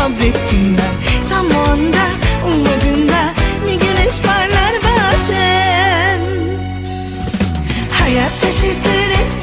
sabrettim ben. Tam o anda ummadığında bir güneş parlar bazen. Hayat şaşırtır hepsi